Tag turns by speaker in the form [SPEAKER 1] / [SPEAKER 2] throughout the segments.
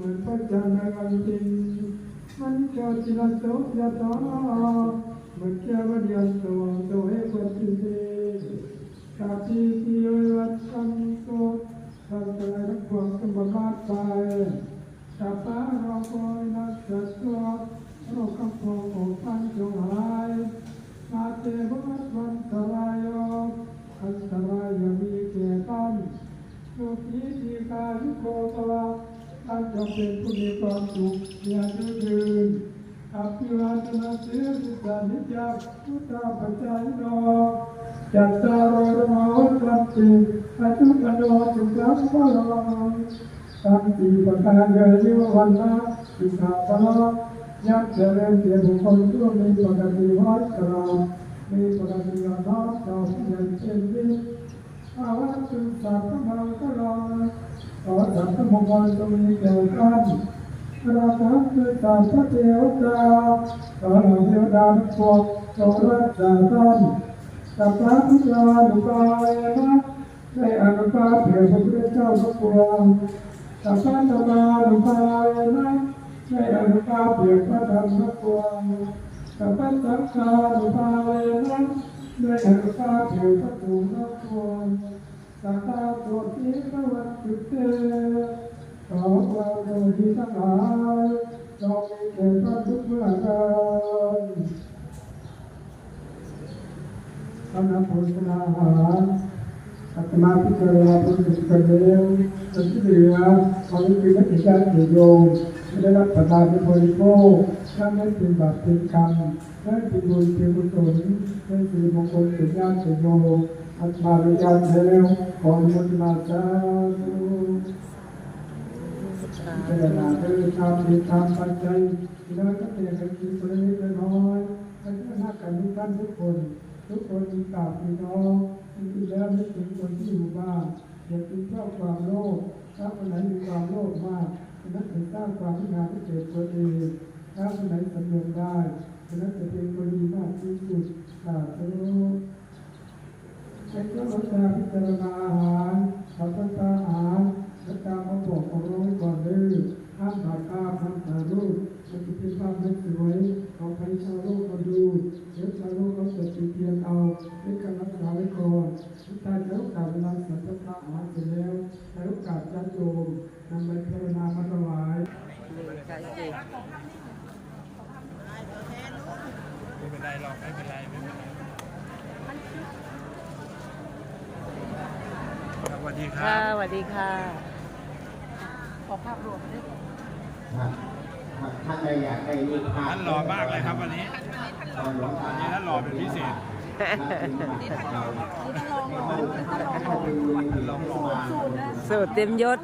[SPEAKER 1] เหมือนพระจันทร์ในวันจริงมันเกิดจิรโสยตาเหมือนแก้วเดียนสว่างสวยกว่าที่ดีกาทีที่ยวัดคำโสทำใจรักความสมบัติไปตาตาเราคอยนักจัดตัวเราคำพองของท่านจงหายมาเทวะวันตรายกอันตรายมีแก่ท่านโยคีทีกายุโกตวะ ท่านจงเป็นผู้มีความสุขมีอายุยืนอภิวาทนาเสียสิสานิจาพุทธาปัจจายโนจัตตารโอธรรมวัฏฏันติอายุกโนสุขังพลังตั้งสี่ประการเยยิววันนะสิกขาปะยักษ์เจริญเกียรติบุคคลผู้มีปกติวัดกราวมีปกติยอมรับต่อผู้ใหญ่เช่นนี้อาวัตถุสัพพมังคลา ขอสัพพมงคลจงมีแก่ท่านพระสัพพุสัพพเทวดาขอเหล่าเทวดาทุกพวกจงรักษาท่านสัพพะทุกานุภาเวนะได้อนุภาพเผื่อพระพุทธเจ้าทุกพวงสัพพะธรรมานุภาเวนะได้อนุภาพเผื่อพระธรรมทุกพวงสัพพะสังฆานุภาเวนะได้อนุภาพแห่งพระภูมิพระพรสั ตตาโสติพระวัตถุเตขอความโดยที่ทั้งหลายจงมีแก่พระทุกเมื่อการคณะโภชนาหารอาตมาพิจารณาพุทธกิจเดียวจนที่เหลือขอให้เป็นนักกิจกาโยมได้รับประทานเป็นบริโภคถ้าไม่เป็นบาปเป็นกรรมได้เป็นบุญเป็นกุศลได้เป็นมงคลเป็นญาติเป็นโยม อัตมาเป็นญาติแล้วขออนุโมทนาสาธุพิจรณาด้วยธรรมมีธรรมปัจจัยที่ได้ก็เป็นกันกินคนละนิดละน้อยพัฒนากันทุกท่านทุกคน ทุกคนมีกาบมีน้องมีแล้วไม่ถึงคนที่อยู่บ้านอย่าเป็นเพราความโลภถ้าคนไหนมีความโลภมากคนนั้นจะสร้างความพินาศให้เกิดตัวเองถ้าคนไหนสำเร็จได้คนนั้นจะเป็นคนดีมากที่สุดสาธุ เป็นก็ลดกาพิจารณาอาหารขอตั้งตาอาหารและตารมาบอกของเราไว้ก่อนเลยห้ามถ่ายภาพห้ามถ่ายรูปมันจะเป็นภาพไม่สวยเอาไปชาวโลกมาดูเดี๋ยวชาวโลกเขาจะติเตียนเอาด้วยการรักษาไว้ก่อนตาเจ้าสเวลาสันทนาอาหารเสร็จแล้วใช้โอกาสจัดโยมนำไปพิจารณามาถวาย
[SPEAKER 2] ไม่เป็นไรหรอกไม่เป็นไรไม่เป็นไรสวัส ดีครั
[SPEAKER 3] ค่ะ
[SPEAKER 2] บ
[SPEAKER 3] สวัสดีค่ะ
[SPEAKER 4] ท่านใดอยากได้รูปภาพ
[SPEAKER 2] ท่านหล่อมากเลยครับวันนี้
[SPEAKER 4] ตอนหลวงตา
[SPEAKER 2] วันนี้ท่านหล่อเป็นพิเศษ
[SPEAKER 3] สูตรเต็มยศ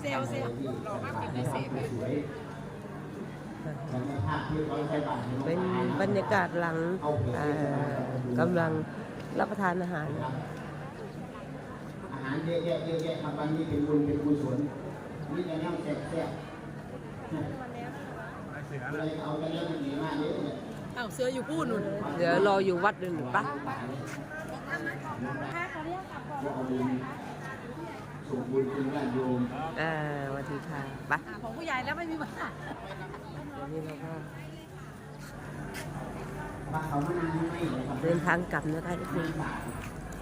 [SPEAKER 4] เซลเซลหล่อมากเป็นพิเศษภาพที่เขาใช้บัตร
[SPEAKER 3] เป็นบรรยากาศหลังเอ่อกำลัง รับประทานอาหาร
[SPEAKER 4] อาหารเยอะแยะเยอะแยะครับวันนี้เป็นบุญเป็นกุศลนี่จะนั่งแซ่บแซ่บเลยเอากันเยอะดีมากเยอะเลย
[SPEAKER 5] อ้าวเสืออยู่พูดนุ่น
[SPEAKER 3] เดี๋ยวรออยู่วัดหนึ่งปะ
[SPEAKER 4] เอาบุญส่งบุญคุณญาติโยม
[SPEAKER 3] อ่าสวัสดีค่ะปะ
[SPEAKER 5] ของผู้ใหญ่แล้วไม่มีปัญหา
[SPEAKER 3] เดี๋ยวนี้เราก็
[SPEAKER 4] บ้านเขามานานไม่ เดิ
[SPEAKER 3] นทางกลับนะคะทุกคน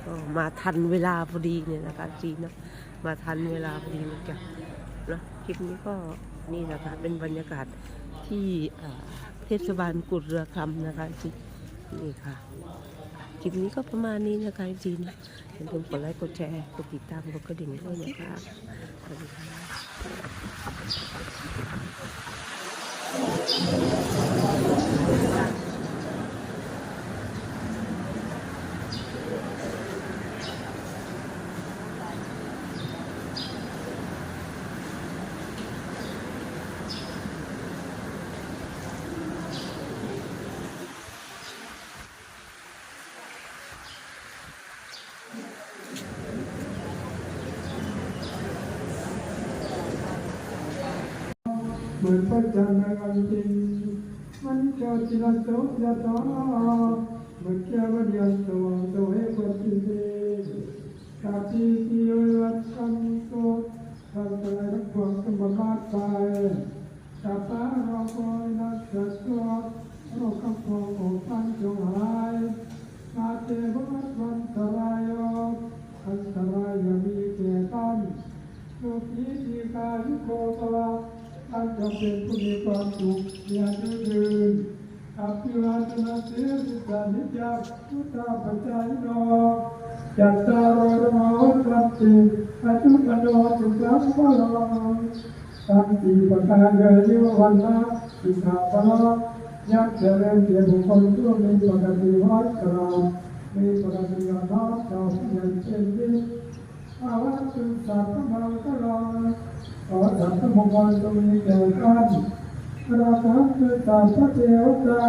[SPEAKER 3] ก็มาทันเวลาพอดีเนี่ยนะคะจีนเนอะมาทันเวลาพอดีนะจ๊ะเนอะคลิปนี้ก็นี่นะคะเป็นบรรยากาศที่เทศบาลกุฎเรือคำนะคะจีนี่ค่ะคลิปนี้ก็ประมาณนี้นะคะจีนนะอย่าลืมกดไลค์กดแชร์กดติดตามกดกระดิ่งด้วยนะคะสวัสดีค่ะ
[SPEAKER 1] มือนพระจันทร์ในวันจริงมันจะจิรัโตยะตาเมื่อแก้วเดียนสว่างสวยกว่าที่เดิมกาจีที่ยวัดคำโตทำอะไรทั้งปวงสมบัติไปตาตาเราคอยนักจัดตัวเราคำพองของท่านจงหายมาเทวะวันตรายอันตรายมีแก่ท่านสุขีทีกายุโกตวะ ท่านจะเป็นผู้มีความสุขอย่างยืนอภิวาทนาเสียสิสานิจาพุทธาปัจจายโนจัตตารโอธรรมวัฏฏัติอายุกโนสุขังพลังตั้งตีประกาเยยิววันนะสิขาปะยักษ์เจริญเกียรติบุคคลผู้มีปกติวัดกรามีปกติยอมรับต่อผู้ยังเช่นนี้อาวัตถุสัพพมังค ขอสัพพมงคลจงมีแก่ท่านพระสัพพุสัพพเทวตา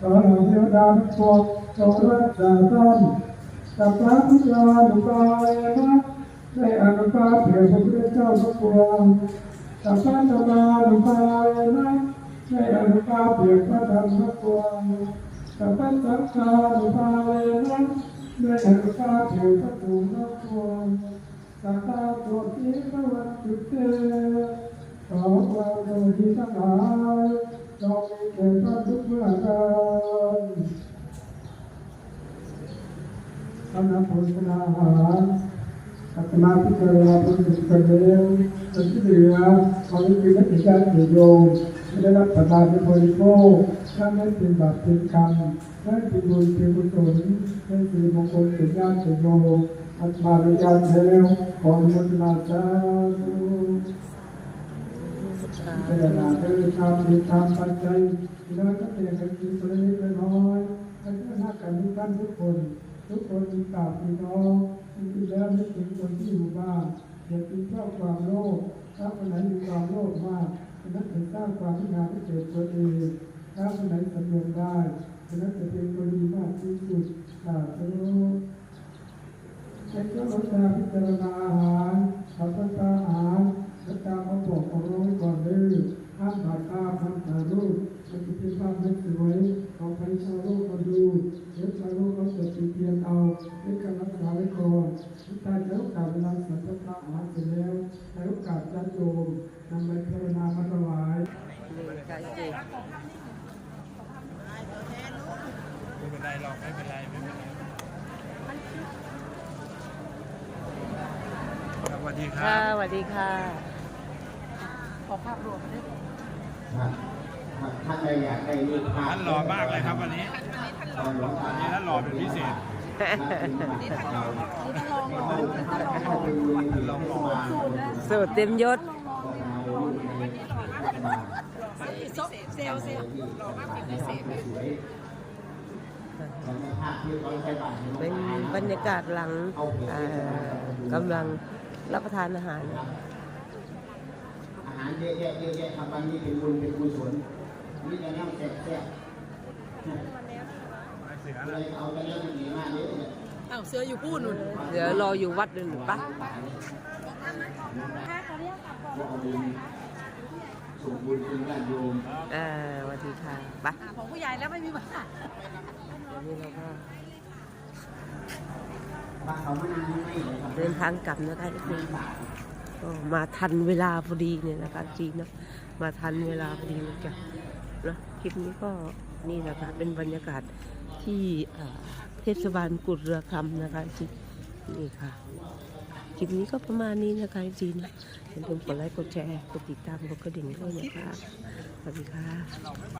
[SPEAKER 1] ขอเหล่าเทวดาทุกพวกจงรักษาท่านสัพพะพุทธานุภาเวนะได้อนุภาพเผื่อพระพุทธเจ้าทุกพวงสัพพะธรรมานุภาเวนะได้อนุภาพเผื่อพระธรรมทุกพวงสัพพะสังฆานุภาเวนะด้อนุภาพเถิดพระภูมิพระพร สัตตาตัวที่พระวัตถุเตขอความโดยที่ทั้งหลายจงมีแก่ท่านทุกเมื่อการคณะพุทธนาหารอัตมาพิจารณาพุทธเป็นเร็วจนที่เหลือขอให้เป็นนักการเกียรติโยมไม่ได้รับประทานเป็นบริโภคถ้าไม่เป็นบาปเป็นกรรมไม่เป็นบุญเป็นกุศลไม่เป็นมงคลเป็นญาติเป็นโยม อัตมาเป็นญาติแล้วขออนุทนาสาธุพิจารณาด้วธรรมมีธรรมปัจจัยแล้วก็เตียนกินคนละนิดละน้อยพัฒนากันทุกท่านทุกคน ทุกคนมีกาบมีน้องมีแล้วไม่ถึงคนที่อยู่บ้านอย่าติดชอบความโลภถ้าคนไหนมีความโลภมากคนนั้นจะสร้างความพินาศให้เกิดตัวเองถ้าคนไหนสำรวมได้คนนั้นจะเป็นคนดีมากที่สุดสา ธุใช้ก็ลดตาพิจารณาอาหารขับตาอาหารและตามาบอกเอาไว้ก่อนเลยห้ามถ่ายภาห้ามถ่ายรูปมันจะเป็นภาพไม่สวยเอาไปชาวโลกมาดูเดี๋ยวชาวโลกเขาจะติเตียนเอาเรื่องการรักษาไว้ก่อนทุกท่านจะโอกาสเวลาสัมภาระอาหารเสร็จแล้วใช้โอกาสจัดโยมนำไปพิจารณามาถวาย
[SPEAKER 2] ไม่เป็นไรหรอกไม่เป็นไรไม่เป็นไรสวัส ดีค
[SPEAKER 3] ค่ะ
[SPEAKER 2] รับ
[SPEAKER 3] สวัสดีค่ะ
[SPEAKER 5] ขอภาพรวมได้ไหม
[SPEAKER 4] ท่านใดอยากได้รูปภาพ
[SPEAKER 2] ท่านหล่อมากเลยครับวันนี้
[SPEAKER 4] ตอนหลวงตา
[SPEAKER 2] วันนี้ท่านหล่อเป็นพิเศษ
[SPEAKER 3] สูตรเต็มยศ
[SPEAKER 5] เซลเซล
[SPEAKER 3] เป็นบรรยากาศหลังอ่ากำลัง รับประทานอาหาร
[SPEAKER 4] อาหารเยอะแยะเยอะแยะครับวันนี้เป็นบุญเป็นกุศลนี่จะนั่งแซ่บแซ่บ
[SPEAKER 2] เสือ
[SPEAKER 4] อะไรเอาไปแล้วมันดีมากเลยเนี่ย
[SPEAKER 5] อ้าวเสืออยู่พูดนุ่น
[SPEAKER 3] เดี๋ยวรออยู่วัดหนึ่งปะ
[SPEAKER 4] เอาบุญส่งบุญคืนญาติโยม
[SPEAKER 3] อ่าสวัสดีค่ะปะ
[SPEAKER 5] ของผู้ใหญ่แล้วไม่มีบ้าน
[SPEAKER 3] เดินทางกลับนะคะทุกคนก็มาทันเวลาพอดีเนี่ยนะคะจีนเนาะมาทันเวลาพอดีนะจ๊ะนะคลิปนี้ก็นี่แหละคะเป็นบรรยากาศที่เทศบาลกุฎเรือคำนะคะจีนี่ค่ะคลิปนี้ก็ประมาณนี้นะคะจีนนะอย่าลืมกดไลค์กดแชร์กดติดตามกดกระดิ่งด้วยนะคะสวัสดีค่ะ